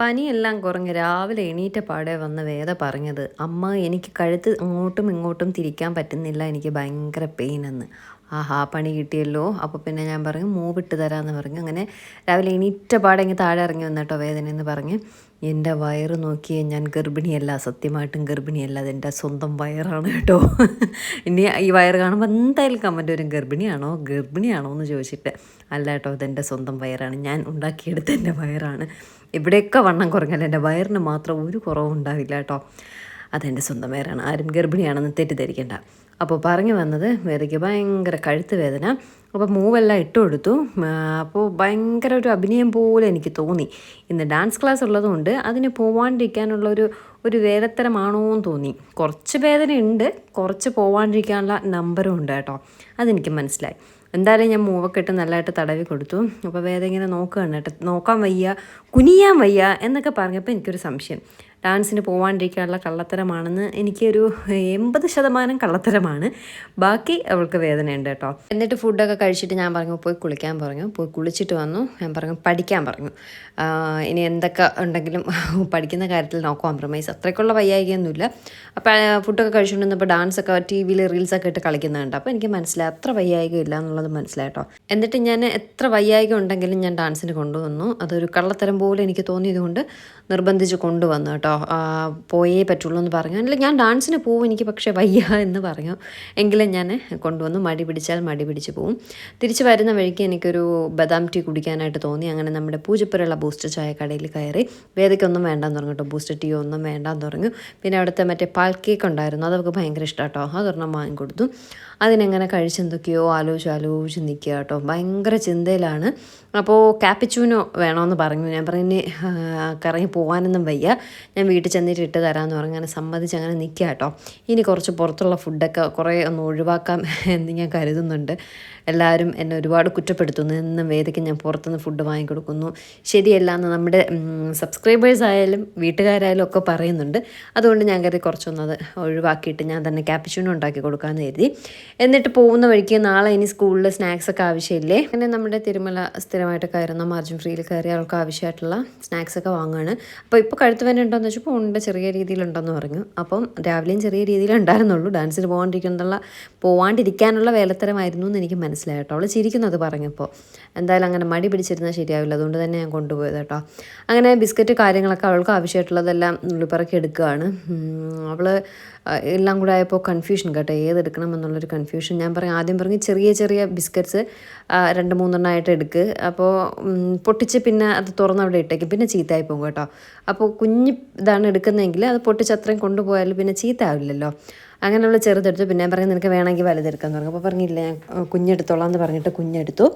പനിയെല്ലാം കുറഞ്ഞ് രാവിലെ എണീറ്റ പാടെ വന്ന് വേദ പറഞ്ഞത് അമ്മ എനിക്ക് കഴുത്ത് അങ്ങോട്ടും ഇങ്ങോട്ടും തിരിക്കാൻ പറ്റുന്നില്ല എനിക്ക് ഭയങ്കര പെയിൻ എന്ന്. ആഹാ പണി കിട്ടിയല്ലോ. അപ്പോൾ പിന്നെ ഞാൻ പറഞ്ഞു മൂവിട്ട് തരാമെന്ന് പറഞ്ഞു. അങ്ങനെ രാവിലെ എണീറ്റ പാടെ ഇങ്ങനെ താഴെ ഇറങ്ങി വന്നിട്ടോ വേദന എന്ന് പറഞ്ഞ്. എന്റെ വയറ് നോക്കിയേ ഞാൻ ഗർഭിണിയല്ല സത്യമായിട്ടും ഗർഭിണിയല്ല. അതെന്റെ സ്വന്തം വയറാണ് കേട്ടോ. ഇനി ഈ വയറ് കാണുമ്പോൾ എന്തായാലും കമന്റ് വരും. ഗർഭിണിയാണോ? ഗർഭിണിയാണോ എന്ന് ചോദിച്ചിട്ട്. അല്ല കേട്ടോ അതെന്റെ സ്വന്തം വയറാണ്. ഞാൻ ഉണ്ടാക്കിയെടുത്ത എന്റെ വയറാണ്. ഇവിടെയൊക്കെ വണ്ണം കുറഞ്ഞാൽ എന്റെ വയറിന് മാത്രം ഒരു കുറവും ഉണ്ടാവില്ല കേട്ടോ. അതെന്റെ സ്വന്തം വയറാണ്. ആരും ഗർഭിണിയാണെന്ന് തെറ്റിദ്ധരിക്കേണ്ട. അപ്പോൾ പറഞ്ഞു വന്നത് വേദയ്ക്ക് ഭയങ്കര കഴുത്ത് വേദന. അപ്പോൾ മൂവെല്ലാം ഇട്ട് കൊടുത്തു. അപ്പോൾ ഭയങ്കര ഒരു അഭിനയം പോലെ എനിക്ക് തോന്നി. ഇന്ന് ഡാൻസ് ക്ലാസ് ഉള്ളതുകൊണ്ട് അതിന് പോവാണ്ടിരിക്കാനുള്ള ഒരു ഒരു വേദത്തരമാണോ എന്ന് തോന്നി. കുറച്ച് വേദനയുണ്ട് കുറച്ച് പോവാണ്ടിരിക്കാനുള്ള നമ്പറും ഉണ്ട് കേട്ടോ. അതെനിക്ക് മനസ്സിലായി. എന്തായാലും ഞാൻ മൂവൊക്കെ ഇട്ട് നല്ലതായിട്ട് തടവി കൊടുത്തു. അപ്പോൾ വേദന ഇങ്ങനെ നോക്കുകയാണ് കേട്ടോ. നോക്കാൻ വയ്യ കുനിയാൻ വയ്യ എന്നൊക്കെ പറഞ്ഞപ്പോൾ എനിക്കൊരു സംശയം. ഡാൻസിന് പോവാണ്ടിരിക്കാനുള്ള കള്ളത്തരമാണെന്ന് എനിക്കൊരു എൺപത് ശതമാനം കള്ളത്തരമാണ്. ബാക്കി അവൾക്ക് വേദനയുണ്ട് കേട്ടോ. എന്നിട്ട് ഫുഡൊക്കെ കഴിച്ചിട്ട് ഞാൻ പറഞ്ഞു പോയി കുളിക്കാൻ പറഞ്ഞു. പോയി കുളിച്ചിട്ട് വന്നു. ഞാൻ പറഞ്ഞു പഠിക്കാൻ പറഞ്ഞു. ഇനി എന്തൊക്കെ ഉണ്ടെങ്കിലും പഠിക്കുന്ന കാര്യത്തിൽ നോ കോംപ്രമൈസ് അത്രയ്ക്കുള്ള വയ്യായികയൊന്നുമില്ല. അപ്പോൾ ഫുഡൊക്കെ കഴിച്ചുകൊണ്ടിരുന്നപ്പോൾ ഡാൻസൊക്കെ ടി വിയിൽ റീൽസൊക്കെ ഇട്ട് കളിക്കുന്നുണ്ട്. അപ്പോൾ എനിക്ക് മനസ്സിലായി അത്ര വയ്യായിക ഇല്ല എന്നുള്ളത് മനസ്സിലായിട്ടോ എന്നിട്ട് ഞാൻ എത്ര വയ്യായിക ഉണ്ടെങ്കിലും ഞാൻ ഡാൻസിന് കൊണ്ടുവന്നു. അതൊരു കള്ളത്തരം പോലെ എനിക്ക് തോന്നിയതുകൊണ്ട് നിർബന്ധിച്ച് കൊണ്ടുവന്നു കേട്ടോ. ആ, പോയേ പറ്റുള്ളൂ എന്ന് പറഞ്ഞു. അല്ല ഞാൻ ഡാൻസിന് പോവും എനിക്ക് പക്ഷേ വയ്യ എന്ന് പറഞ്ഞു. എങ്കിലും ഞാൻ കൊണ്ടുവന്ന്. മടി പിടിച്ചാൽ മടി പിടിച്ച് പോവും. തിരിച്ചു വരുന്ന വഴിക്ക് എനിക്കൊരു ബദാം ടീ കുടിക്കാനായിട്ട് തോന്നി. അങ്ങനെ നമ്മുടെ പൂജപ്പുരയുള്ള ബൂസ്റ്റർ ചായ കടയിൽ കയറി വേദയ്ക്കൊന്നും വേണ്ടാന്ന് പറഞ്ഞു കേട്ടോ. ബൂസ്റ്റർ ടീ ഒന്നും വേണ്ടാന്ന് പറഞ്ഞു. പിന്നെ അവിടുത്തെ മറ്റേ പാൽ കേക്ക് ഉണ്ടായിരുന്നു. അതൊക്കെ ഭയങ്കര ഇഷ്ടം കേട്ടോ. അതൊരെണ്ണം വാങ്ങിക്കൊടുത്തു അതിനെങ്ങനെ കഴിച്ചെന്തൊക്കെയോ ആലോചിച്ച് ആലോചിച്ച് നിൽക്കുക കേട്ടോ. ഭയങ്കര ചിന്തയിലാണ്. അപ്പോൾ കാപ്പിച്ചൂനോ വേണമെന്ന് പറഞ്ഞു. ഞാൻ പറഞ്ഞു ഇനി കറങ്ങി പോകാനൊന്നും വയ്യ. ഞാൻ വീട്ടിൽ ചെന്നിട്ട് ഇട്ട് തരാമെന്ന് പറഞ്ഞു അങ്ങനെ സമ്മതിച്ച് അങ്ങനെ നിൽക്കുക കേട്ടോ. ഇനി കുറച്ച് പുറത്തുള്ള ഫുഡൊക്കെ കുറേ ഒന്ന് ഒഴിവാക്കാം എന്ന് ഞാൻ കരുതുന്നുണ്ട്. എല്ലാവരും എന്നെ ഒരുപാട് കുറ്റപ്പെടുത്തുന്നു. എന്നും വേദിക്ക് ഞാൻ പുറത്തുനിന്ന് ഫുഡ് വാങ്ങിക്കൊടുക്കുന്നു. ശരിയല്ല എന്ന് നമ്മുടെ സബ്സ്ക്രൈബേഴ്സ് ആയാലും വീട്ടുകാരായാലും ഒക്കെ പറയുന്നുണ്ട്. അതുകൊണ്ട് ഞാൻ കരുതി കുറച്ചൊന്നത് ഒഴിവാക്കിയിട്ട് ഞാൻ തന്നെ ക്യാപ്പിച്ചൂണോ ഉണ്ടാക്കി കൊടുക്കാമെന്ന് കരുതി. എന്നിട്ട് പോകുന്ന വഴിക്ക് നാളെ ഇനി സ്കൂളിൽ സ്നാക്സ് ഒക്കെ ആവശ്യമില്ലേ? അങ്ങനെ നമ്മുടെ തിരുമല സ്ഥിരമായിട്ട് കയറുന്ന മാർജിൻ ഫ്രീയിൽ കയറിയ ആൾക്ക് ആവശ്യമായിട്ടുള്ള സ്നാക്സ് ഒക്കെ വാങ്ങുകയാണ് അപ്പോൾ ഇപ്പോൾ കഴുത്ത് വേന വെച്ചപ്പോൾ ഉണ്ട് ചെറിയ രീതിയിലുണ്ടെന്ന് പറഞ്ഞു. അപ്പം രാവിലെയും ചെറിയ രീതിയിലുണ്ടായിരുന്നുള്ളൂ. ഡാൻസിന് പോകാണ്ടിരിക്കുന്നുള്ള പോവാണ്ടിരിക്കാനുള്ള വേലത്തരമായിരുന്നു എന്ന് എനിക്ക് മനസ്സിലായി കേട്ടോ. അവൾ ചിരിക്കുന്നത് പറഞ്ഞപ്പോൾ. എന്തായാലും അങ്ങനെ മടി പിടിച്ചിരുന്നാൽ ശരിയാവില്ല. അതുകൊണ്ട് തന്നെ ഞാൻ കൊണ്ടുപോയത് കേട്ടോ. അങ്ങനെ ബിസ്ക്കറ്റ് കാര്യങ്ങളൊക്കെ അവൾക്ക് ആവശ്യമായിട്ടുള്ളതെല്ലാം ഉള്ളിപ്പറക്കി എടുക്കുകയാണ്. അവൾ എല്ലാം കൂടെ ആയപ്പോൾ കൺഫ്യൂഷൻ കേട്ടോ. ഏതെടുക്കണം എന്നുള്ളൊരു കൺഫ്യൂഷൻ ഞാൻ പറയും ആദ്യം പറഞ്ഞ് ചെറിയ ചെറിയ ബിസ്ക്കറ്റ്സ് രണ്ട് മൂന്നെണ്ണമായിട്ട് എടുക്ക്. അപ്പോൾ പൊട്ടിച്ച് പിന്നെ അത് തുറന്ന് അവിടെ ഇട്ടേക്ക്. പിന്നെ ചീത്തയായി പോകും കേട്ടോ. അപ്പോൾ കുഞ്ഞ് ഇതാണ് എടുക്കുന്നതെങ്കിൽ അത് പൊട്ടിച്ച് അത്രയും കൊണ്ടുപോയാൽ പിന്നെ ചീത്ത ആവില്ലല്ലോ അങ്ങനെയുള്ള ചെറുതെടുത്തു. പിന്നെ ഞാൻ പറഞ്ഞു നിനക്ക് വേണമെങ്കിൽ വലുതെടുക്കാന്ന് പറഞ്ഞു. അപ്പോൾ പറഞ്ഞില്ല ഞാൻ കുഞ്ഞെടുത്തോളാം എന്ന് പറഞ്ഞിട്ട് കുഞ്ഞെടുത്തു.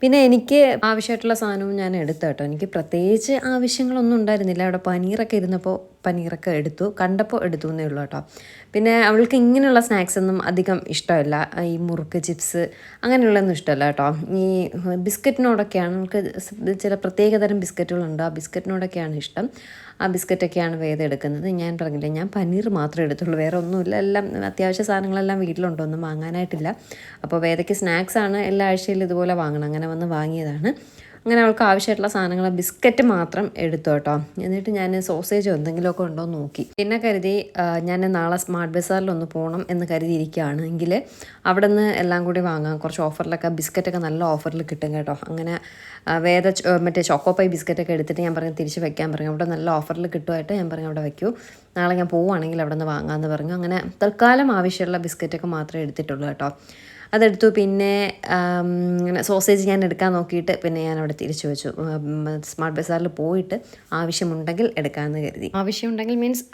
പിന്നെ എനിക്ക് ആവശ്യമായിട്ടുള്ള സാധനവും ഞാൻ എടുത്തു കേട്ടോ. എനിക്ക് പ്രത്യേകിച്ച് ആവശ്യങ്ങളൊന്നും ഉണ്ടായിരുന്നില്ല. അവിടെ പനീറൊക്കെ ഇരുന്നപ്പോൾ പനീറൊക്കെ എടുത്തു. കണ്ടപ്പോൾ എടുത്തു എന്നേ ഉള്ളൂ കേട്ടോ. പിന്നെ അവൾക്ക് ഇങ്ങനെയുള്ള സ്നാക്സ് ഒന്നും അധികം ഇഷ്ടമല്ല. ഈ മുറുക്ക് ചിപ്സ് അങ്ങനെയുള്ളതൊന്നും ഇഷ്ടമല്ല കേട്ടോ. ഈ ബിസ്ക്കറ്റിനോടൊക്കെയാണ് അവൾക്ക് ചില പ്രത്യേകതരം ബിസ്ക്കറ്റുകളുണ്ട്. ആ ബിസ്ക്കറ്റിനോടൊക്കെയാണ് ഇഷ്ടം. ആ ബിസ്ക്കറ്റൊക്കെയാണ് വേദ എടുക്കുന്നത് ഞാൻ പറഞ്ഞില്ല ഞാൻ പനീർ മാത്രമേ എടുത്തുള്ളൂ. വേറെ ഒന്നുമില്ല. എല്ലാം അത്യാവശ്യ സാധനങ്ങളെല്ലാം വീട്ടിലുണ്ടോ. ഒന്നും വാങ്ങാനായിട്ടില്ല. അപ്പോൾ വേദയ്ക്ക് സ്നാക്സാണ് എല്ലാ ആഴ്ചയിലും ഇതുപോലെ വാങ്ങണം. അങ്ങനെ വന്ന് വാങ്ങിയതാണ്. അങ്ങനെ അവൾക്ക് ആവശ്യമായിട്ടുള്ള സാധനങ്ങൾ ബിസ്ക്കറ്റ് മാത്രം എടുത്തു കേട്ടോ. എന്നിട്ട് ഞാൻ സോസേജോ എന്തെങ്കിലുമൊക്കെ ഉണ്ടോ നോക്കി. പിന്നെ കരുതി ഞാൻ നാളെ സ്മാർട്ട് ബസാറിലൊന്ന് പോകണം എന്ന് കരുതിയിരിക്കുകയാണ്. എങ്കിൽ അവിടെ നിന്ന് എല്ലാം കൂടി വാങ്ങാം. കുറച്ച് ഓഫറിലൊക്കെ ബിസ്ക്കറ്റൊക്കെ നല്ല ഓഫറിൽ കിട്ടും കേട്ടോ. അങ്ങനെ വേദ മറ്റേ പൈ ബിസ്ക്കറ്റൊക്കെ എടുത്തിട്ട് ഞാൻ പറഞ്ഞു തിരിച്ച് വെക്കാൻ പറഞ്ഞു. അവിടെ നല്ല ഓഫറിൽ കിട്ടുമായിട്ട് ഞാൻ പറഞ്ഞു അവിടെ വയ്ക്കൂ നാളെ ഞാൻ പോവുകയാണെങ്കിൽ അവിടെ നിന്ന് വാങ്ങാമെന്ന് പറഞ്ഞു. അങ്ങനെ തൽക്കാലം ആവശ്യമുള്ള ബിസ്ക്കറ്റൊക്കെ മാത്രമേ എടുത്തിട്ടുള്ളൂ കേട്ടോ. അതെടുത്തു. പിന്നെ സോസേജ് ഞാൻ എടുക്കാൻ നോക്കിയിട്ട് പിന്നെ ഞാൻ അവിടെ തിരിച്ചു വെച്ചു. സ്മാർട്ട് ബസാറിൽ പോയിട്ട് ആവശ്യമുണ്ടെങ്കിൽ എടുക്കാമെന്ന് കരുതി. ആവശ്യമുണ്ടെങ്കിൽ മീൻസ്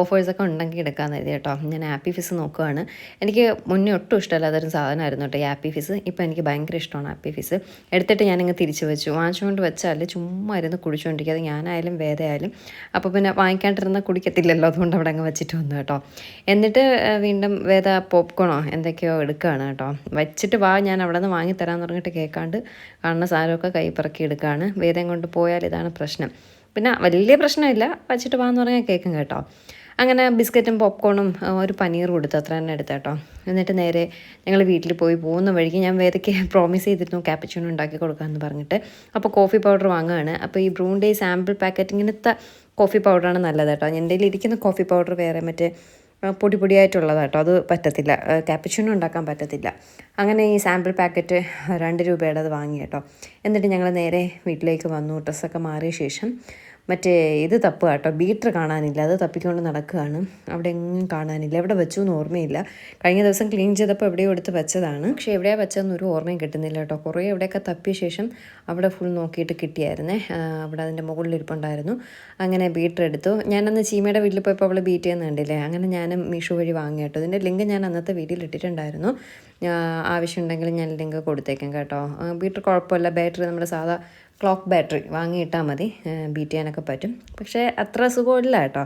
ഓഫേഴ്സൊക്കെ ഉണ്ടെങ്കിൽ എടുക്കാമെന്ന് കരുതി കേട്ടോ. ഞാൻ ആപ്പി ഫിസ് നോക്കുകയാണ് എനിക്ക് മുന്നേ ഒട്ടും ഇഷ്ടമല്ലാത്തൊരു സാധനമായിരുന്നു കേട്ടോ ഈ ആപ്പി ഫിസ് ഇപ്പോൾ എനിക്ക് ഭയങ്കര ഇഷ്ടമാണ് ആപ്പി ഫിസ് എടുത്തിട്ട് ഞാനിങ്ങ് തിരിച്ചു വെച്ചു. വാങ്ങിച്ചുകൊണ്ട് വെച്ചാൽ ചുമ്മാ ഇരുന്ന് കുടിച്ചുകൊണ്ടിരിക്കുക അത് ഞാനായാലും വേദയായാലും. അപ്പോൾ പിന്നെ വാങ്ങിക്കാണ്ടിരുന്ന കുടിക്കത്തില്ലല്ലോ. അതുകൊണ്ട് അവിടെ അങ്ങ് വെച്ചിട്ട് വന്നു കേട്ടോ. എന്നിട്ട് വീണ്ടും വേദ പോപ്കോണോ എന്തൊക്കെയോ എടുക്കുകയാണ് കേട്ടോ. വെച്ചിട്ട് വാ ഞാൻ അവിടെ നിന്ന് വാങ്ങിത്തരാമെന്ന് പറഞ്ഞിട്ട് കേൾക്കാണ്ട് കാണുന്ന സാധനമൊക്കെ കൈ പറക്കി എടുക്കുകയാണ് വേദം കൊണ്ട് പോയാൽ ഇതാണ് പ്രശ്നം. പിന്നെ വലിയ പ്രശ്നമില്ല. വച്ചിട്ട് വാന്ന് പറഞ്ഞാൽ കേൾക്കും കേട്ടോ. അങ്ങനെ ബിസ്ക്കറ്റും പോപ്കോണും ഒരു പനീർ കൊടുത്തു. അത്ര തന്നെ എടുത്ത കേട്ടോ. എന്നിട്ട് നേരെ ഞങ്ങൾ വീട്ടിൽ പോയി പോകുന്ന വഴിക്ക് ഞാൻ വേദയ്ക്ക് പ്രോമിസ് ചെയ്തിരുന്നു ക്യാപ്പച്ചിനോ ഉണ്ടാക്കി കൊടുക്കാമെന്ന് പറഞ്ഞിട്ട്. അപ്പോൾ കോഫി പൗഡർ വാങ്ങുകയാണ് അപ്പോൾ ഈ ബ്രൂണ്ടേ സാമ്പിൾ പാക്കറ്റിങ്ങിനത്തെ കോഫി പൗഡറാണ് നല്ലത് കേട്ടോ. എന്റെ ഇരിക്കുന്ന കോഫി പൗഡർ വേറെ മറ്റേ പൊടി പൊടിയായിട്ടുള്ളതാണ് കേട്ടോ അത് പറ്റത്തില്ല. ക്യാപ്പച്ചിനോ ഉണ്ടാക്കാൻ പറ്റത്തില്ല. അങ്ങനെ ഈ സാമ്പിൾ പാക്കറ്റ് രണ്ട് രൂപയുടെ അത് വാങ്ങി കേട്ടോ എന്നിട്ട് ഞങ്ങൾ നേരെ വീട്ടിലേക്ക് വന്നു. ഡ്രസ്സൊക്കെ മാറിയ ശേഷം മറ്റേ ഇത് തപ്പുക കേട്ടോ. ബീറ്റർ കാണാനില്ല. അത് തപ്പിക്കൊണ്ട് നടക്കുകയാണ്. അവിടെ എങ്ങും കാണാനില്ല. എവിടെ വെച്ചു എന്ന് ഓർമ്മയില്ല. കഴിഞ്ഞ ദിവസം ക്ലീൻ ചെയ്തപ്പോൾ എവിടെയോ എടുത്ത് വെച്ചതാണ്. പക്ഷേ എവിടെയാണ് വെച്ചതെന്ന് ഒരു ഓർമ്മയും കിട്ടുന്നില്ല കേട്ടോ. കുറേ എവിടെയൊക്കെ തപ്പിയ ശേഷം അവിടെ ഫുൾ നോക്കിയിട്ട് കിട്ടിയായിരുന്നേ. അവിടെ അതിന്റെ മുകളിൽ ഇരിപ്പുണ്ടായിരുന്നു. അങ്ങനെ ബീറ്റർ എടുത്തു. ഞാനന്ന് ചീമയുടെ വീട്ടിൽ പോയപ്പോൾ അവൾ ബീറ്റ് ചെയ്യുന്ന കണ്ടില്ലേ? അങ്ങനെ ഞാനും മീഷോ വഴി വാങ്ങി കേട്ടോ. ഇതിന്റെ ലിങ്ക് ഞാൻ അന്നത്തെ വീഡിയോയിൽ ഇട്ടിട്ടുണ്ടായിരുന്നു. ആവശ്യമുണ്ടെങ്കിൽ ഞാൻ ലിങ്ക് കൊടുത്തേക്കാം കേട്ടോ. ബീറ്റർ കുഴപ്പമില്ല. ബാറ്ററി നമ്മുടെ സാധാ ക്ലോക്ക് ബാറ്ററി വാങ്ങിയിട്ടാൽ മതി ബീറ്റ് ചെയ്യാനൊക്കെ പറ്റും. പക്ഷേ അത്ര സുഖമില്ല കേട്ടോ.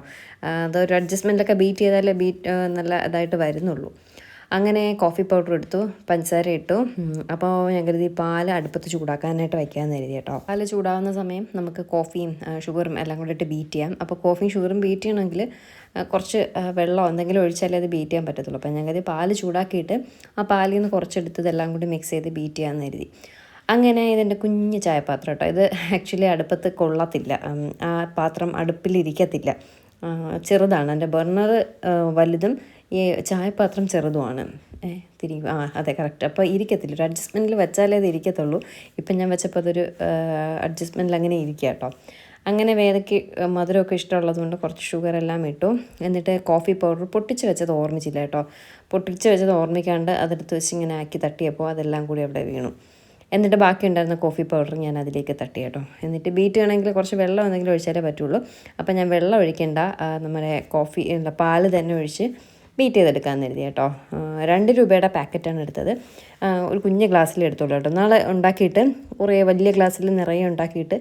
അതൊരു അഡ്ജസ്റ്റ്മെന്റൊക്കെ ബീറ്റ് ചെയ്താലേ ബീറ്റ് നല്ല ഇതായിട്ട് വരുന്നുള്ളൂ. അങ്ങനെ കോഫി പൗഡർ എടുത്തു പഞ്ചസാര ഇട്ടു. അപ്പോൾ ഞാൻ കരുതി പാൽ അടുപ്പത്ത് ചൂടാക്കാനായിട്ട് വയ്ക്കാമെന്ന് കരുതി കേട്ടോ. പാൽ ചൂടാവുന്ന സമയം നമുക്ക് കോഫിയും ഷുഗറും എല്ലാം കൂടെ ഇട്ട് ബീറ്റ് ചെയ്യാം. അപ്പോൾ കോഫിയും ഷുഗറും ബീറ്റ് ചെയ്യണമെങ്കിൽ കുറച്ച് വെള്ളമോ വെള്ളം എന്തെങ്കിലും ഒഴിച്ചാലേ അത് ബീറ്റ് ചെയ്യാൻ പറ്റത്തുള്ളൂ. അപ്പോൾ ഞാൻ കരുതി പാൽ ചൂടാക്കിയിട്ട് ആ പാലിൽ നിന്ന് കുറച്ചെടുത്ത് ഇതെല്ലാം കൂടി മിക്സ് ചെയ്ത് ബീറ്റ് ചെയ്യാമെന്ന് കരുതി. അങ്ങനെ ഇതെന്റെ കുഞ്ഞ് ചായപാത്രം കേട്ടോ. ഇത് ആക്ച്വലി അടുപ്പത്ത് കൊള്ളത്തില്ല. ആ പാത്രം അടുപ്പിലിരിക്കത്തില്ല. ചെറുതാണ്. എന്റെ ബർണർ വലുതും ഈ ചായപാത്രം ചെറുതുമാണ്. തിരി ആ അതെ കറക്റ്റ്. അപ്പോൾ ഇരിക്കത്തില്ല. ഒരു അഡ്ജസ്റ്റ്മെന്റിൽ വെച്ചാലേ അത് ഇരിക്കത്തുള്ളൂ. ഇപ്പം ഞാൻ വെച്ചപ്പോൾ അതൊരു അഡ്ജസ്റ്റ്മെന്റിൽ അങ്ങനെ ഇരിക്കുക കേട്ടോ. അങ്ങനെ വേദയ്ക്ക് മധുരമൊക്കെ ഇഷ്ടമുള്ളത് കൊണ്ട് കുറച്ച് ഷുഗർ എല്ലാം ഇട്ടു. എന്നിട്ട് കോഫി പൗഡർ പൊട്ടിച്ച് വെച്ചത് ഓർമ്മിച്ചില്ല കേട്ടോ. പൊട്ടിച്ച് വെച്ചത് ഓർമ്മിക്കാണ്ട് അതെടുത്ത് വെച്ച് ഇങ്ങനെ ആക്കി തട്ടിയപ്പോൾ അതെല്ലാം കൂടി അവിടെ വീണു. എന്നിട്ട് ബാക്കി ഉണ്ടായിരുന്ന കോഫി പൗഡർ ഞാൻ അതിലേക്ക് തട്ടി കേട്ടോ. എന്നിട്ട് ബീറ്റ് ആണെങ്കിൽ കുറച്ച് വെള്ളം എന്തെങ്കിലും ഒഴിച്ചാലേ പറ്റുള്ളൂ. അപ്പം ഞാൻ വെള്ളം ഒഴിക്കേണ്ട. നമ്മുടെ കോഫി അല്ല പാൽ തന്നെ ഒഴിച്ച് ബീറ്റ് ചെയ്തെടുക്കാമെന്ന് കരുതി കേട്ടോ. രണ്ട് രൂപയുടെ പാക്കറ്റാണ് എടുത്തത്. ഒരു കുഞ്ഞ് ഗ്ലാസ്സിൽ എടുത്തോളൂ കേട്ടോ. നാളെ ഉണ്ടാക്കിയിട്ട് കുറേ വലിയ ഗ്ലാസ്സിൽ നിറയെ ഉണ്ടാക്കിയിട്ട്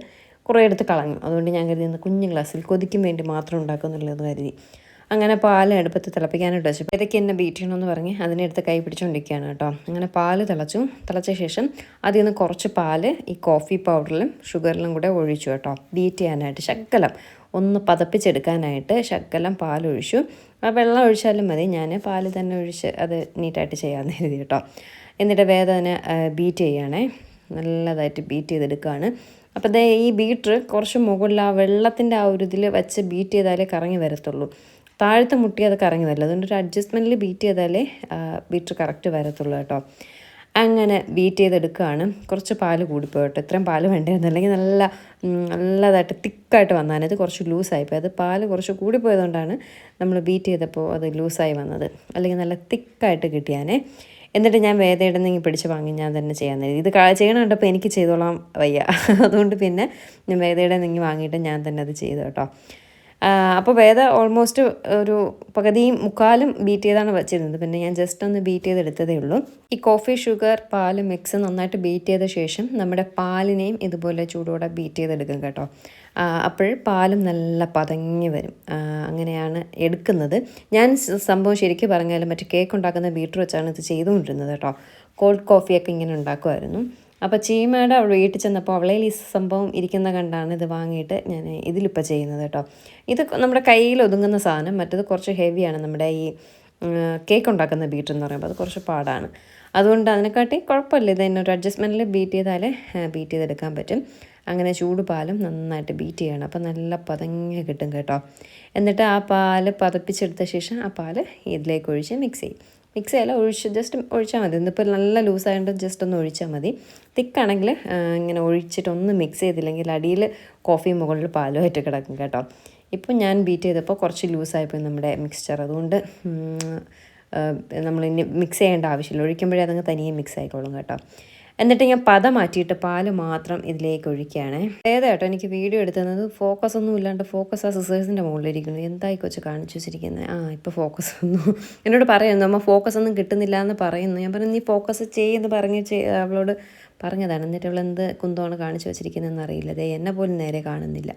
കുറേ എടുത്ത് കളഞ്ഞു. അതുകൊണ്ട് ഞാൻ കരുതി കുഞ്ഞ് ഗ്ലാസ്സിൽ കൊതിക്കും വേണ്ടി മാത്രം ഉണ്ടാക്കുന്നുള്ളത് കരുതി. അങ്ങനെ പാൽ അടുപ്പത്ത് തിളപ്പിക്കാനായിട്ട് വെച്ചു. ഇതൊക്കെ എന്നെ ബീറ്റ് ചെയ്യണമെന്ന് പറഞ്ഞ് അതിനെടുത്ത് കൈ പിടിച്ചുകൊണ്ടിരിക്കുകയാണ് കേട്ടോ. അങ്ങനെ പാൽ തിളച്ചു. തിളച്ച ശേഷം അതിൽ നിന്ന് കുറച്ച് പാൽ ഈ കോഫി പൗഡറിലും ഷുഗറിലും കൂടെ ഒഴിച്ചു കേട്ടോ. ബീറ്റ് ചെയ്യാനായിട്ട് ശക്കലം ഒന്ന് പതപ്പിച്ചെടുക്കാനായിട്ട് ശക്കലം പാലൊഴിച്ചു. ആ വെള്ളം ഒഴിച്ചാലും മതി. ഞാൻ പാൽ തന്നെ ഒഴിച്ച് അത് നീറ്റായിട്ട് ചെയ്യാമെന്ന് കരുതി കേട്ടോ. എന്നിട്ട് വേദന ബീറ്റ് ചെയ്യണേ നല്ലതായിട്ട് ബീറ്റ് ചെയ്തെടുക്കുകയാണ്. അപ്പോൾ ഈ ബീറ്റർ കുറച്ച് മുകളിൽ ആ വെള്ളത്തിന്റെ ആ ഒരു ഇതിൽ വെച്ച് ബീറ്റ് ചെയ്താലേ കറങ്ങി വരത്തുള്ളൂ. താഴത്തെ മുട്ടി അത് കറങ്ങി വരില്ല അതുകൊണ്ട് ഒരു അഡ്ജസ്റ്റ്മെന്റിൽ ബീറ്റ് ചെയ്താലേ ബീറ്റർ കറക്റ്റ് വരത്തുള്ളൂ കേട്ടോ. അങ്ങനെ ബീറ്റ് ചെയ്തെടുക്കുകയാണ് കുറച്ച് പാൽ കൂടിപ്പോയി കേട്ടോ. ഇത്രയും പാൽ വേണ്ടായിരുന്നു അല്ലെങ്കിൽ നല്ല നല്ലതായിട്ട് തിക്കായിട്ട് വന്നാണ്. ഇത് കുറച്ച് ലൂസായിപ്പോയി അത് പാൽ കുറച്ച് കൂടിപ്പോയതുകൊണ്ടാണ് നമ്മൾ ബീറ്റ് ചെയ്തപ്പോൾ അത് ലൂസായി വന്നത്. അല്ലെങ്കിൽ നല്ല തിക്കായിട്ട് കിട്ടിയാനേ. എന്നിട്ട് ഞാൻ വേദയിടുന്നെങ്കിൽ പിടിച്ച് വാങ്ങി ഞാൻ തന്നെ ചെയ്യാൻ നേരം. ഇത് ചെയ്യണം കണ്ടപ്പോൾ എനിക്ക് ചെയ്തോളാം വയ്യ. അതുകൊണ്ട് പിന്നെ ഞാൻ വേദയുടെ വാങ്ങിയിട്ട് ഞാൻ തന്നെ അത് ചെയ്തു കേട്ടോ. അപ്പോൾ വേദ ഓൾമോസ്റ്റ് ഒരു പകുതിയും മുക്കാലും ബീറ്റ് ചെയ്താണ് വെച്ചിരുന്നത്. പിന്നെ ഞാൻ ജസ്റ്റ് ഒന്ന് ബീറ്റ് ചെയ്തെടുത്തതേ ഉള്ളൂ. ഈ കോഫി ഷുഗർ പാൽ മിക്സ് നന്നായിട്ട് ബീറ്റ് ചെയ്ത ശേഷം നമ്മുടെ പാലിനെയും ഇതുപോലെ ചൂടോടെ ബീറ്റ് ചെയ്തെടുക്കും കേട്ടോ. അപ്പോൾ പാലും നല്ല പതങ്ങി വരും. അങ്ങനെയാണ് എടുക്കുന്നത്. ഞാൻ സംഭവം ശരിക്കും പറഞ്ഞാലും മറ്റേ കേക്ക് ഉണ്ടാക്കുന്ന ബീറ്റർ വെച്ചാണ് ഇത് ചെയ്തുകൊണ്ടിരുന്നത് കേട്ടോ. കോൾഡ് കോഫിയൊക്കെ ഇങ്ങനെ ഉണ്ടാക്കുമായിരുന്നു. അപ്പോൾ ചീമയുടെ അവൾ വീട്ടിൽ ചെന്നപ്പോൾ അവളെ ഈ സംഭവം ഇരിക്കുന്ന കണ്ടാണ് ഇത് വാങ്ങിയിട്ട് ഞാൻ ഇതിലിപ്പോൾ ചെയ്യുന്നത് കേട്ടോ. ഇത് നമ്മുടെ കയ്യിൽ ഒതുങ്ങുന്ന സാധനം മറ്റത് കുറച്ച് ഹെവിയാണ് നമ്മുടെ ഈ കേക്ക് ഉണ്ടാക്കുന്ന ബീറ്റ് എന്ന് പറയുമ്പോൾ അത് കുറച്ച് പാടാണ്. അതുകൊണ്ട് അതിനെക്കാട്ടി കുഴപ്പമില്ല. ഇത് തന്നെ ഒരു അഡ്ജസ്റ്റ്മെന്റിൽ ബീറ്റ് ചെയ്താലേ ബീറ്റ് ചെയ്തെടുക്കാൻ പറ്റും. അങ്ങനെ ചൂട് പാലും നന്നായിട്ട് ബീറ്റ് ചെയ്യണം. അപ്പോൾ നല്ല പതങ്ങി കിട്ടും കേട്ടോ. എന്നിട്ട് ആ പാൽ പതപ്പിച്ചെടുത്ത ശേഷം ആ പാൽ ഇതിലേക്ക് ഒഴിച്ച് മിക്സ് ചെയ്യും. മിക്സ് ചെയ്യല ഒഴിച്ച് ജസ്റ്റ് ഒഴിച്ചാൽ മതി. ഇന്നിപ്പോൾ നല്ല ലൂസായതുകൊണ്ട് ജസ്റ്റ് ഒന്ന് ഒഴിച്ചാൽ മതി. തിക്കാണെങ്കിൽ ഇങ്ങനെ ഒഴിച്ചിട്ടൊന്ന് മിക്സ് ചെയ്തില്ലെങ്കിൽ അടിയിൽ കോഫി മുകളിൽ പാലുമായിട്ട് കിടക്കും കേട്ടോ. ഇപ്പം ഞാൻ ബീറ്റ് ചെയ്തപ്പോൾ കുറച്ച് ലൂസായിപ്പോയി നമ്മുടെ മിക്സ്ചർ അതുകൊണ്ട് നമ്മൾ ഇനി മിക്സ് ചെയ്യേണ്ട ആവശ്യമില്ല. ഒഴിക്കുമ്പോഴേ അതങ്ങ് തനിയെ മിക്സ് ആയിക്കോളും കേട്ടോ. എന്നിട്ട് ഞാൻ പത മാറ്റിയിട്ട് പാൽ മാത്രം ഇതിലേക്ക് ഒഴിക്കുകയാണ്. ഏതാ കേട്ടോ എനിക്ക് വീഡിയോ എടുത്തുന്നത് ഫോക്കസ് ഒന്നും ഇല്ലാണ്ട് ഫോക്കസ് ആ സിസേഴ്സിന്റെ മുകളിലിരിക്കുന്നു. എന്തായി കൊച്ചു കാണിച്ചു വെച്ചിരിക്കുന്നത് ആ ഇപ്പോൾ ഫോക്കസ് ഒന്നും എന്നോട് പറയുന്നു അമ്മ ഫോക്കസ് ഒന്നും കിട്ടുന്നില്ല എന്ന് പറയുന്നു. ഞാൻ പറഞ്ഞു നീ ഫോക്കസ് ചെയ്യുമെന്ന് പറഞ്ഞ് അവളോട് പറഞ്ഞതാണ്. എന്നിട്ട് അവൾ എന്ത് കുന്തമാണ് കാണിച്ചു വെച്ചിരിക്കുന്നതെന്ന് അറിയില്ല. ദേ എന്നെ പോലും നേരെ കാണുന്നില്ല.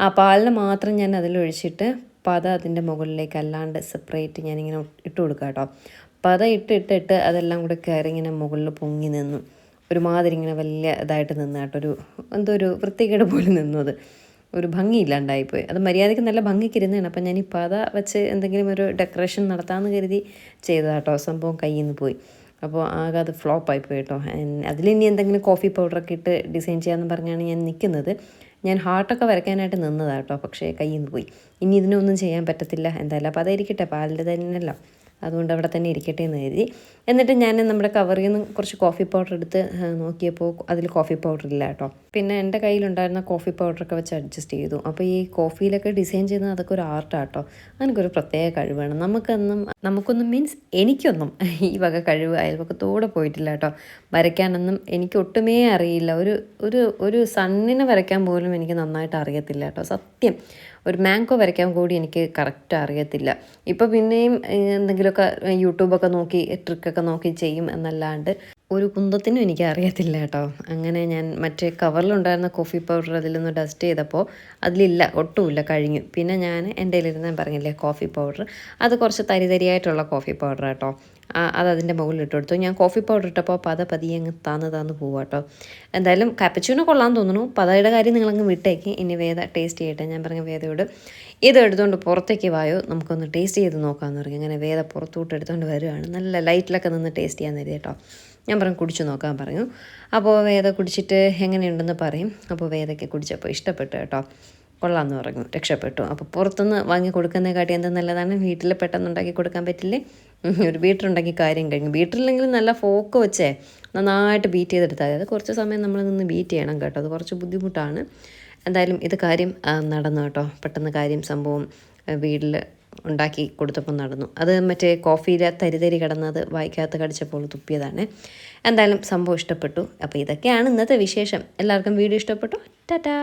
ആ പാലിന് മാത്രം ഞാൻ അതിലൊഴിച്ചിട്ട് പത അതിന്റെ മുകളിലേക്ക് അല്ലാണ്ട് സെപ്പറേറ്റ് ഞാനിങ്ങനെ ഇട്ട് കൊടുക്കാം കേട്ടോ പത ഇട്ടിട്ടിട്ട് ഇട്ട് ഇട്ട് അതെല്ലാം കൂടെ കയറി ഇങ്ങനെ മുകളിൽ പൊങ്ങി നിന്നു. ഒരുമാതിരി ഇങ്ങനെ വലിയ ഇതായിട്ട് നിന്ന് കേട്ടോ. ഒരു എന്തോ ഒരു വൃത്തികേട് പോലെ നിന്നു അത്. ഒരു ഭംഗിയില്ലാണ്ടായിപ്പോയി അത് മര്യാദയ്ക്ക് നല്ല ഭംഗിക്ക് ഇരുന്നതാണ് അപ്പം ഞാൻ ഈ പത വെച്ച് എന്തെങ്കിലും ഒരു ഡെക്കറേഷൻ നടത്താമെന്ന് കരുതി ചെയ്തതാട്ടോ സംഭവം കയ്യിൽ നിന്ന് പോയി. അപ്പോൾ ആകെ അത് ഫ്ലോപ്പായി പോയി കേട്ടോ. അതിലിനി എന്തെങ്കിലും കോഫി പൗഡറൊക്കെ ഇട്ട് ഡിസൈൻ ചെയ്യാമെന്ന് പറഞ്ഞാണ് ഞാൻ നിൽക്കുന്നത്. ഞാൻ ഹാർട്ടൊക്കെ വരയ്ക്കാനായിട്ട് നിന്നതാണ് കേട്ടോ. പക്ഷേ കയ്യിൽ നിന്ന് പോയി. ഇനി ഇതിനൊന്നും ചെയ്യാൻ പറ്റത്തില്ല. എന്തായാലും അപ്പോൾ അതായിരിക്കട്ടെ. പാലിന്റെ തന്നെയല്ലോ. അതുകൊണ്ട് അവിടെ തന്നെ ഇരിക്കട്ടെ എന്ന് കരുതി. എന്നിട്ട് ഞാൻ നമ്മുടെ കവറിൽ നിന്ന് കുറച്ച് കോഫി പൗഡർ എടുത്ത് നോക്കിയപ്പോൾ അതിൽ കോഫി പൗഡർ ഇല്ല കേട്ടോ. പിന്നെ എന്റെ കയ്യിലുണ്ടായിരുന്ന കോഫി പൗഡറൊക്കെ വെച്ച് അഡ്ജസ്റ്റ് ചെയ്തു. അപ്പോൾ ഈ കോഫിയിലൊക്കെ ഡിസൈൻ ചെയ്യുന്നത് അതൊക്കെ ഒരു ആർട്ടാട്ടോ എനിക്കൊരു പ്രത്യേക കഴിവാണ്. നമുക്കൊന്നും നമുക്കൊന്നും മീൻസ് എനിക്കൊന്നും ഈ വക കഴിവ് അയൽപക്കത്തോടെ പോയിട്ടില്ല കേട്ടോ. വരയ്ക്കാനൊന്നും എനിക്ക് ഒട്ടുമേ അറിയില്ല. ഒരു ഒരു ഒരു സണ്ണിനെ വരയ്ക്കാൻ പോലും എനിക്ക് നന്നായിട്ട് അറിയത്തില്ല കേട്ടോ. സത്യം. ഒരു മാങ്കോ വരയ്ക്കാൻ കൂടി എനിക്ക് കറക്റ്റ് അറിയത്തില്ല. ഇപ്പോൾ പിന്നെയും എന്തെങ്കിലുമൊക്കെ യൂട്യൂബൊക്കെ നോക്കി ട്രിക്കൊക്കെ നോക്കി ചെയ്യും എന്നല്ലാണ്ട് ഒരു കുന്തത്തിനും എനിക്ക് അറിയത്തില്ല കേട്ടോ. അങ്ങനെ ഞാൻ മറ്റേ കവറിലുണ്ടായിരുന്ന കോഫി പൗഡർ അതിലൊന്ന് ഡസ്റ്റ് ചെയ്തപ്പോൾ അതിലില്ല ഒട്ടുമില്ല കഴിഞ്ഞു. പിന്നെ ഞാൻ എന്റെ കയ്യിലിരുന്ന് പറഞ്ഞില്ലേ കോഫി പൗഡർ അത് കുറച്ച് തരിതരിയായിട്ടുള്ള കോഫി പൗഡർ കേട്ടോ. അത് അതിന്റെ മുകളിൽ ഇട്ട് കൊടുത്തു. ഞാൻ കോഫി പൗഡർ ഇട്ടപ്പോൾ പത പതിയെ അങ്ങ് താന്ന് താന്ന് പോവാ കേട്ടോ എന്തായാലും കാപ്പച്ചൂണോ കൊള്ളാൻ തോന്നുന്നു. പതയുടെ കാര്യം നിങ്ങളങ്ങ് വിട്ടേക്ക്. ഇനി വേദ ടേസ്റ്റ് ചെയ്യട്ടെ. ഞാൻ പറഞ്ഞ വേദയോട് ഇത് എടുത്തുകൊണ്ട് പുറത്തേക്ക് വായോ? നമുക്കൊന്ന് ടേസ്റ്റ് ചെയ്ത് നോക്കാമെന്ന് പറഞ്ഞു. അങ്ങനെ വേദ പുറത്തോട്ട് എടുത്തുകൊണ്ട് വരുവാണ്. നല്ല ലൈറ്റിലൊക്കെ നിന്ന് ടേസ്റ്റ് ചെയ്യാൻ തരും കേട്ടോ ഞാൻ പറഞ്ഞു കുടിച്ചു നോക്കാൻ പറഞ്ഞു. അപ്പോൾ വേദ കുടിച്ചിട്ട് എങ്ങനെയുണ്ടെന്ന് പറയും. അപ്പോൾ വേദയ്ക്ക് കുടിച്ചപ്പോൾ ഇഷ്ടപ്പെട്ടു കേട്ടോ. കൊള്ളാമെന്ന് പറഞ്ഞു രക്ഷപ്പെട്ടു. അപ്പോൾ പുറത്തുനിന്ന് വാങ്ങി കൊടുക്കുന്നതിനെക്കാട്ടി എന്ത് നല്ലതാണ്. വീട്ടിൽ പെട്ടെന്ന് ഉണ്ടാക്കി കൊടുക്കാൻ പറ്റില്ലേ? ഒരു ബീറ്ററുണ്ടാക്കി കാര്യം കഴിഞ്ഞു. ബീറ്ററിലെങ്കിലും നല്ല ഫോക്ക് വെച്ചേ. നന്നായിട്ട് ബീറ്റ് ചെയ്തെടുത്താൽ അത് കുറച്ച് സമയം നമ്മൾ നിന്ന് ബീറ്റ് ചെയ്യണം കേട്ടോ. അത് കുറച്ച് ബുദ്ധിമുട്ടാണ്. എന്തായാലും ഇത് കാര്യം നടന്നു കേട്ടോ. പെട്ടെന്ന് കാര്യം സംഭവം വീട്ടിൽ ഉണ്ടാക്കി കൊടുത്തപ്പോൾ നടന്നു. അത് മറ്റേ കോഫിയിലെ തരിതരി കിടന്നത് വായിക്കാത്ത കടിച്ചപ്പോൾ തുപ്പിയതാണ്. എന്തായാലും സംഭവം ഇഷ്ടപ്പെട്ടു. അപ്പോൾ ഇതൊക്കെയാണ് ഇന്നത്തെ വിശേഷം. എല്ലാവർക്കും വീഡിയോ ഇഷ്ടപ്പെട്ടു. ടാറ്റാ